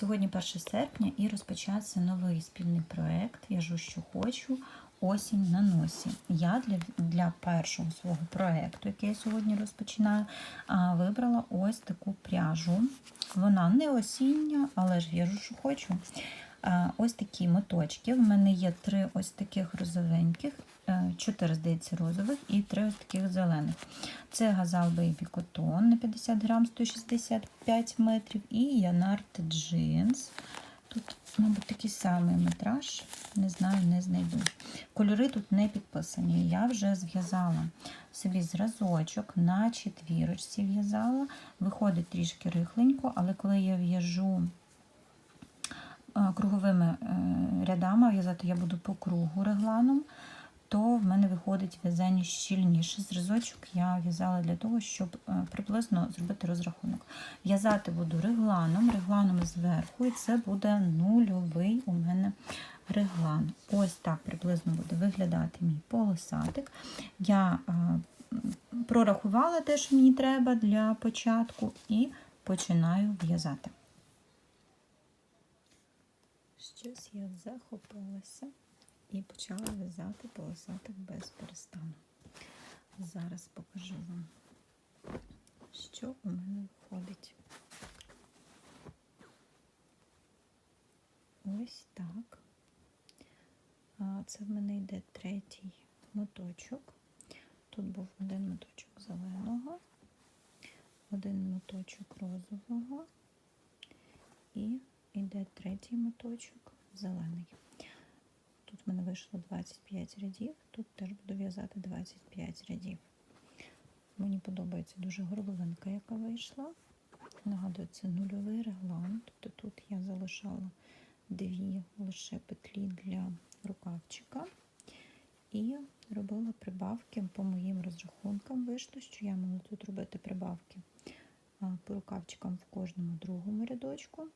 Сьогодні 1 серпня і розпочався новий спільний проект В'яжу, що хочу. Осінь на носі. Я для для першого свого проекту, який я сьогодні розпочинаю, вибрала ось таку пряжу. Вона не осіння, але ж в'яжу, що хочу. Ось такі моточки. В мене є три ось таких розовеньких, е, чотири, здається, розових і три ось таких зелених. Це газал Baby Cotton на 50 грам 165 метрів і Янарт Джинс. Тут, мабуть, такий самий метраж, не знаю, не знайду. Кольори тут не підписані. Я вже зв'язала собі зразочок на четвірочці в'язала. Виходить трішки рихленько, але коли я в'яжу круговими е, рядами, в'язати я буду по кругу регланом, то в мене виходить в'язання щільніше. Зразочок я в'язала для того, щоб е, приблизно зробити розрахунок. В'язати буду регланом, регланом зверху, і це буде нульовий у мене реглан. Ось так приблизно буде виглядати мій полосатик. Я е, прорахувала те, що мені треба для початку, і починаю в'язати. Щось я захопилася і почала в'язати полосатик без перестану. Зараз покажу вам, що у мене виходить. Ось так. Це в мене йде третій моточок. Тут був один моточок зеленого, один моточок розового і йде третій моточок зелений. Тут в мене вийшло 25 рядів, тут теж буду в'язати 25 рядів. Мені подобається дуже горловинка, яка вийшла. Нагадую, це нульовий реглан. Тобто тут я залишала дві лише петлі для рукавчика. І робила прибавки по моїм розрахункам. Вийшло, що я можу тут робити прибавки по рукавчикам в кожному другому рядочку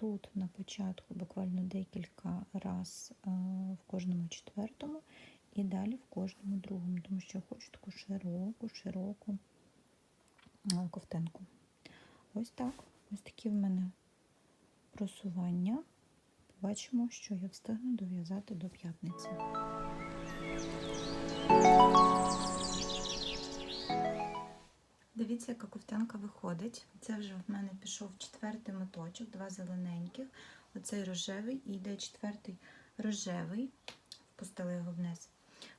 тут на початку буквально декілька раз е, в кожному четвертому і далі в кожному другому, тому що я хочу таку широку, широку е, ковтинку. Ось так. Ось такі в мене просування. Побачимо, що я встигну дов'язати до п'ятниці. Дивіться, яка ковтянка виходить. Це вже в мене пішов четвертий моточок, два зелененьких. Оцей рожевий і йде четвертий рожевий, впустили його вниз.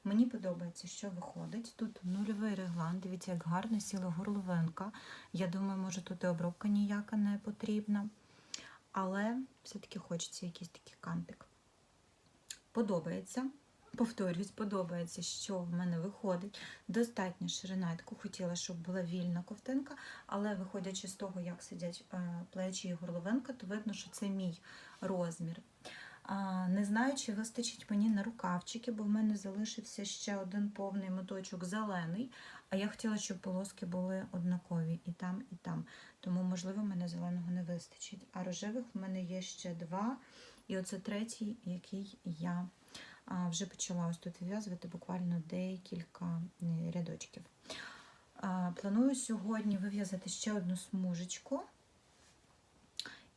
Мені подобається, що виходить. Тут нульовий реглан. Дивіться, як гарно сіла горловинка. Я думаю, може тут і обробка ніяка не потрібна. Але все-таки хочеться якийсь такий кантик. Подобається повторюсь, подобається, що в мене виходить. Достатня ширина. Я таку хотіла, щоб була вільна ковтинка, але виходячи з того, як сидять е, плечі і горловинка, то видно, що це мій розмір. Не знаю, чи вистачить мені на рукавчики, бо в мене залишився ще один повний моточок зелений, а я хотіла, щоб полоски були однакові і там, і там. Тому, можливо, мене зеленого не вистачить. А рожевих в мене є ще два. І оце третій, який я вже почала ось тут вив'язувати буквально декілька е, рядочків. Планую сьогодні вив'язати ще одну смужечку,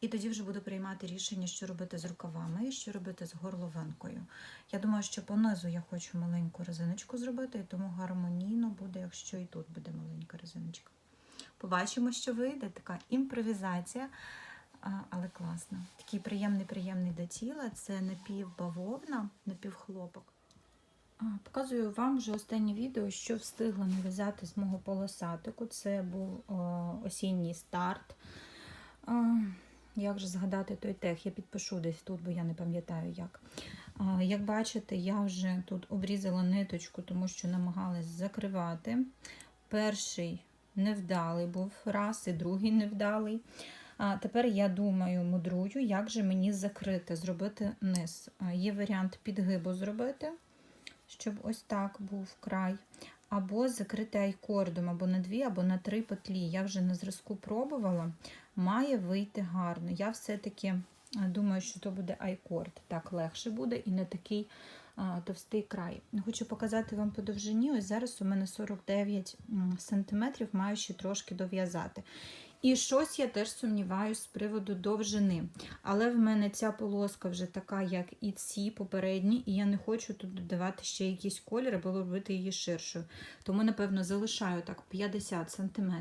і тоді вже буду приймати рішення, що робити з рукавами і що робити з горловинкою. Я думаю, що понизу я хочу маленьку резиночку зробити, і тому гармонійно буде, якщо і тут буде маленька резиночка. Побачимо, що вийде така імпровізація але класно. Такий приємний-приємний до тіла. Це напівбавовна, напівхлопок. Показую вам вже останнє відео, що встигла нав'язати з мого полосатику. Це був осінній старт. Як же згадати той тех? Я підпишу десь тут, бо я не пам'ятаю як. Як бачите, я вже тут обрізала ниточку, тому що намагалась закривати. Перший невдалий був раз, і другий невдалий. А тепер я думаю, мудрую, як же мені закрити, зробити низ. Є варіант підгибу зробити, щоб ось так був край. Або закрити айкордом, або на дві, або на три петлі. Я вже на зразку пробувала, має вийти гарно. Я все-таки думаю, що то буде айкорд. Так легше буде і не такий а, товстий край. Хочу показати вам по довжині. Ось зараз у мене 49 см, маю ще трошки дов'язати. І щось я теж сумніваюся з приводу довжини. Але в мене ця полоска вже така, як і ці попередні, і я не хочу тут додавати ще якийсь колір, або робити її ширшою. Тому, напевно, залишаю так 50 см.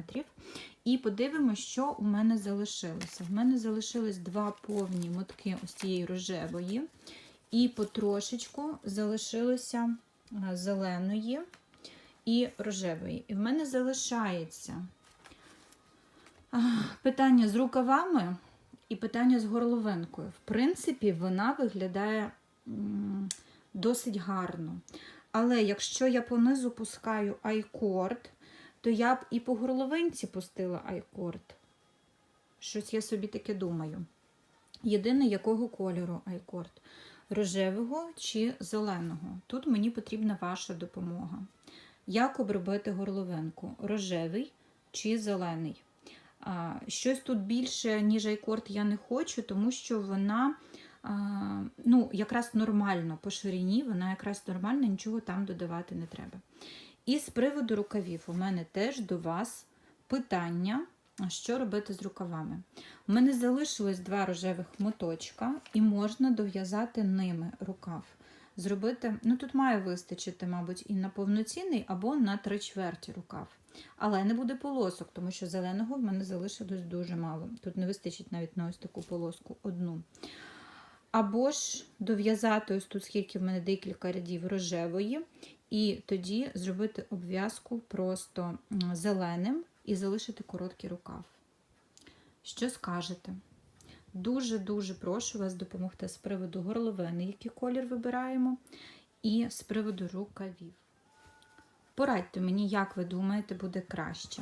І подивимося, що у мене залишилося. В мене залишились два повні мотки ось цієї рожевої, і потрошечку залишилося зеленої і рожевої. І в мене залишається питання з рукавами і питання з горловинкою. В принципі, вона виглядає досить гарно. Але якщо я понизу пускаю айкорд, то я б і по горловинці пустила айкорд. Щось я собі таке думаю. Єдине, якого кольору айкорд? Рожевого чи зеленого? Тут мені потрібна ваша допомога. Як обробити горловинку? Рожевий чи зелений? Щось тут більше, ніж айкорд, я не хочу, тому що вона ну, якраз нормально по ширині, вона якраз нормальна, нічого там додавати не треба. І з приводу рукавів, у мене теж до вас питання, що робити з рукавами. У мене залишилось два рожевих моточка, і можна дов'язати ними рукав. Зробити, ну тут має вистачити, мабуть, і на повноцінний, або на три чверті рукав. Але не буде полосок, тому що зеленого в мене залишилось дуже мало. Тут не вистачить навіть на ось таку полоску одну. Або ж дов'язати ось тут, скільки в мене декілька рядів рожевої, і тоді зробити обв'язку просто зеленим і залишити короткий рукав. Що скажете? Дуже-дуже прошу вас допомогти з приводу горловини, який колір вибираємо, і з приводу рукавів. Порадьте мені, як ви думаєте, буде краще.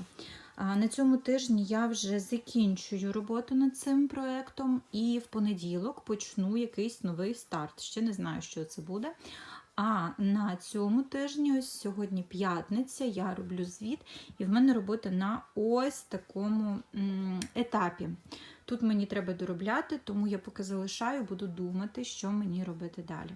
На цьому тижні я вже закінчую роботу над цим проєктом, і в понеділок почну якийсь новий старт. Ще не знаю, що це буде. А на цьому тижні, ось сьогодні п'ятниця, я роблю звіт, і в мене робота на ось такому етапі. Тут мені треба доробляти, тому я поки залишаю, буду думати, що мені робити далі.